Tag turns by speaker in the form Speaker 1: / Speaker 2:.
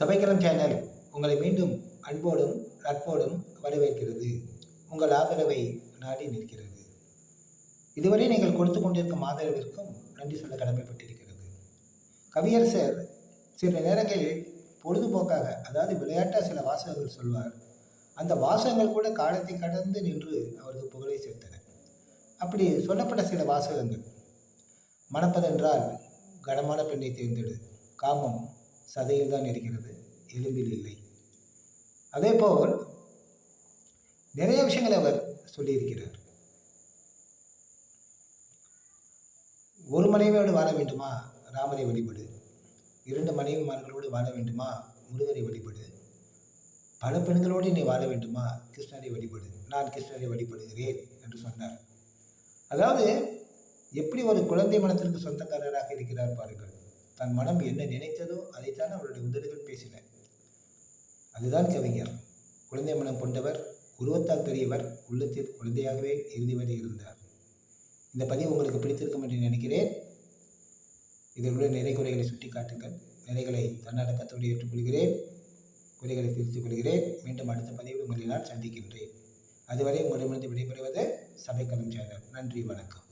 Speaker 1: சபைக்களம் channel உங்களை மீண்டும் அன்போடும் நட்போடும் வரவேற்கிறது. உங்கள் ஆதரவை நாடி நிற்கிறது. இதுவரை நீங்கள் கொடுத்து கொண்டிருக்கும் ஆதரவிற்கும் நன்றி சொல்ல கடமைப்பட்டிருக்கிறது. கவியரசர் சில நேரங்களில் பொழுதுபோக்காக அதாவது விளையாட்டாக சில வாசகங்கள் சொல்வார் அந்த வாசகங்கள் கூட காலத்தை கடந்து நின்று அவரது புகழை சேர்த்தன அப்படி சொல்லப்பட்ட சில வாசகங்கள் மணப்பதென்றால் கனமான பெண்ணை தேர்ந்தெடு. காமம் சதையில் தான் இருக்கிறது. எலும்பில் இல்லை. அதே போல் நிறைய விஷயங்களை அவர் சொல்லியிருக்கிறார். ஒரு மனைவியோடு வாழ வேண்டுமா? ராமரை வழிபடு. இரண்டு மனைவிமார்களோடு வாழ வேண்டுமா? முருகரை வழிபடு. பல பெண்களோடு நீ வாழ வேண்டுமா? கிருஷ்ணரை வழிபடு. நான் கிருஷ்ணரை வழிபடுகிறேன் என்று சொன்னார். அதாவது எப்படி ஒரு குழந்தை மனத்திற்கு சொந்தக்காரராக இருக்கிறார் பாருங்கள். தன் மனம் என்ன நினைத்ததோ அதைத்தான் அவருடைய உதடுகள் பேசின. அதுதான் கவிஞர். குழந்தை மனம் கொண்டவர் உருவத்தால் பெரியவர் உள்ளத்தில் குழந்தையாகவே இறுதி வரை இருந்தார். இந்த பதிவு உங்களுக்கு பிடித்திருக்கும் என்று நினைக்கிறேன். இதில் உள்ள நிறை குறைகளை சுட்டி காட்டுங்கள். நிறைகளை தன்னடக்கத்தோடு ஏற்றுக்கொள்கிறேன். குறைகளை திருத்திக் கொள்கிறேன். மீண்டும் அடுத்த பதிவில் உங்களை நான் சந்திக்கின்றேன். அதுவரை உங்களிடமிருந்து விடைபெறுவது சபைக்கலம் சேனல். நன்றி வணக்கம்.